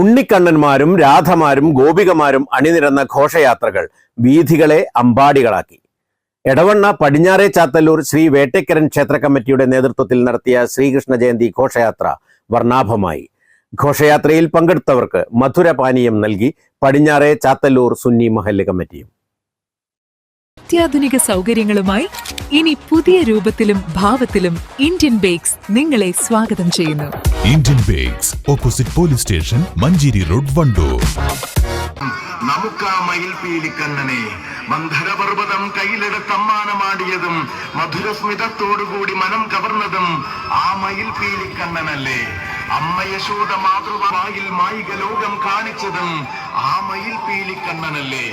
ഉണ്ണിക്കണ്ണന്മാരും രാധമാരും ഗോപികമാരും അണിനിരന്ന ഘോഷയാത്രകൾ വീഥികളെ അമ്പാടികളാക്കി. എടവണ്ണ പടിഞ്ഞാറേ ചാത്തല്ലൂർ ശ്രീ വേട്ടയ്ക്കരൻ ക്ഷേത്ര കമ്മിറ്റിയുടെ നേതൃത്വത്തിൽ നടത്തിയ ശ്രീകൃഷ്ണ ജയന്തി ഘോഷയാത്ര വർണാഭമായി. ഘോഷയാത്രയിൽ പങ്കെടുത്തവർക്ക് മധുരപാനീയം നൽകി പടിഞ്ഞാറേ ചാത്തല്ലൂർ സുന്നി മഹല്ല് കമ്മിറ്റിയും. അത്യാധുനിക സൗകര്യങ്ങളുമായി ഇനി പുതിയ രൂപത്തിലും ഭാവത്തിലും ഇന്ത്യൻ ബേക്സ് നിങ്ങളെ സ്വാഗതം ചെയ്യുന്നു. Indian bakes opposite police station Manjeri road Wandoor. നമുക്കാ മയിൽപീലിക്കണ്ണനെ മന്ധരപർവതം കയ്യിലെടുത്തമ്മാനമാടിയതും മധുരസ്മിതത്തോടുകൂടി മനം കവർന്നതും ആ മയിൽപീലിക്കണ്ണനല്ലേ അമ്മ യശോദ മാതൃവായിൽ മായിക ലോകം കാണിച്ചതും ആ മയിൽ പീലിക്കണ്ണനല്ലേ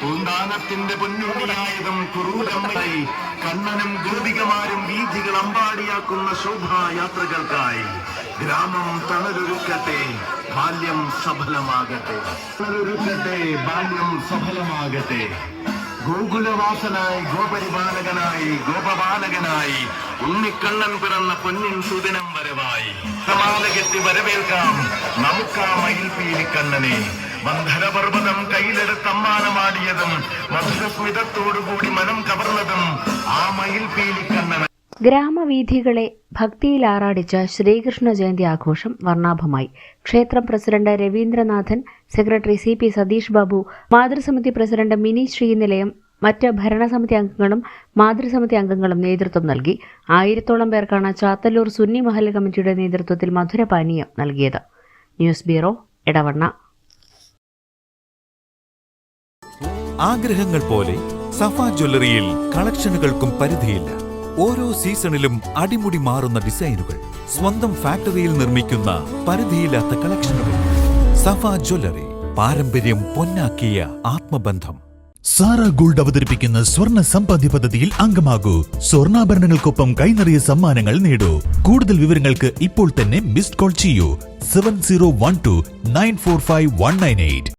പൂന്താനത്തിന്റെ പൊന്നുടിയായതും കുറൂരമ്മയായി കണ്ണനും ഗോപികമാരും വീഥികൾ അമ്പാടിയാക്കുന്ന ശോഭായാത്രകൾക്കായി ഗ്രാമം തണലൊരുക്കട്ടെ ബാല്യം സഫലമാകട്ടെ. തണലൊരുക്കട്ടെ ബാല്യം സഫലമാകട്ടെ. ഗോകുലവാസനായി ഗോപരിപാലകനായി ഗോപപാലകനായി ഉണ്ണിക്കണ്ണൻ പിറന്ന പൊന്നിൻ സുദിനം വരവായി സമാലകെത്തി വരവേൽക്കാം. നമുക്കാ മയിൽപീലിക്കണ്ണനെ മന്ധരപർവതം കയ്യിലെടുത്തമ്മാനമാടിയതും മധുരസ്മിതത്തോടുകൂടി മനം കവർന്നതും ആ മയിൽപീലിക്കണ്ണൻ ഗ്രാമവീഥികളെ ഭക്തിയിലാറാടിച്ച ശ്രീകൃഷ്ണ ജയന്തി ആഘോഷം വർണാഭമായി. ക്ഷേത്രം president Raveendranathan secretary C P Satheesh Babu മാതൃസമിതി president Mini Sreenilayam മറ്റ് ഭരണസമിതി അംഗങ്ങളും മാതൃസമിതി അംഗങ്ങളും നേതൃത്വം നൽകി. ആയിരത്തോളം പേർക്കാണ് ചാത്തല്ലൂർ സുന്നി മഹൽ കമ്മിറ്റിയുടെ നേതൃത്വത്തിൽ മധുരപാനീയം നൽകിയത്. ന്യൂസ് ബ്യൂറോ ഇടവണ്ണ ആഗ്രഹങ്ങൾ പോലെ സഫ ജ്വല്ലറിയിൽ കളക്ഷനുകൾക്കും പരിധിയില്ല. ഓരോ സീസണിലും അടിമുടി മാറുന്ന ഡിസൈനുകൾ സ്വന്തം ഫാക്ടറിയിൽ നിർമ്മിക്കുന്ന പരിധിയില്ലാത്ത കളക്ഷനുകൾ. സഫ ജ്വല്ലറി പാരമ്പര്യം പൊന്നാക്കിയ ആത്മബന്ധം. സാറ ഗോൾഡ് അവതരിപ്പിക്കുന്ന സ്വർണ സമ്പാദ്യ പദ്ധതിയിൽ അംഗമാകൂ. സ്വർണാഭരണങ്ങൾക്കൊപ്പം കൈനറിയ സമ്മാനങ്ങൾ നേടൂ. കൂടുതൽ വിവരങ്ങൾക്ക് ഇപ്പോൾ തന്നെ മിസ്ഡ് കോൾ ചെയ്യൂ. Seven zero one two nine four five one nine eight.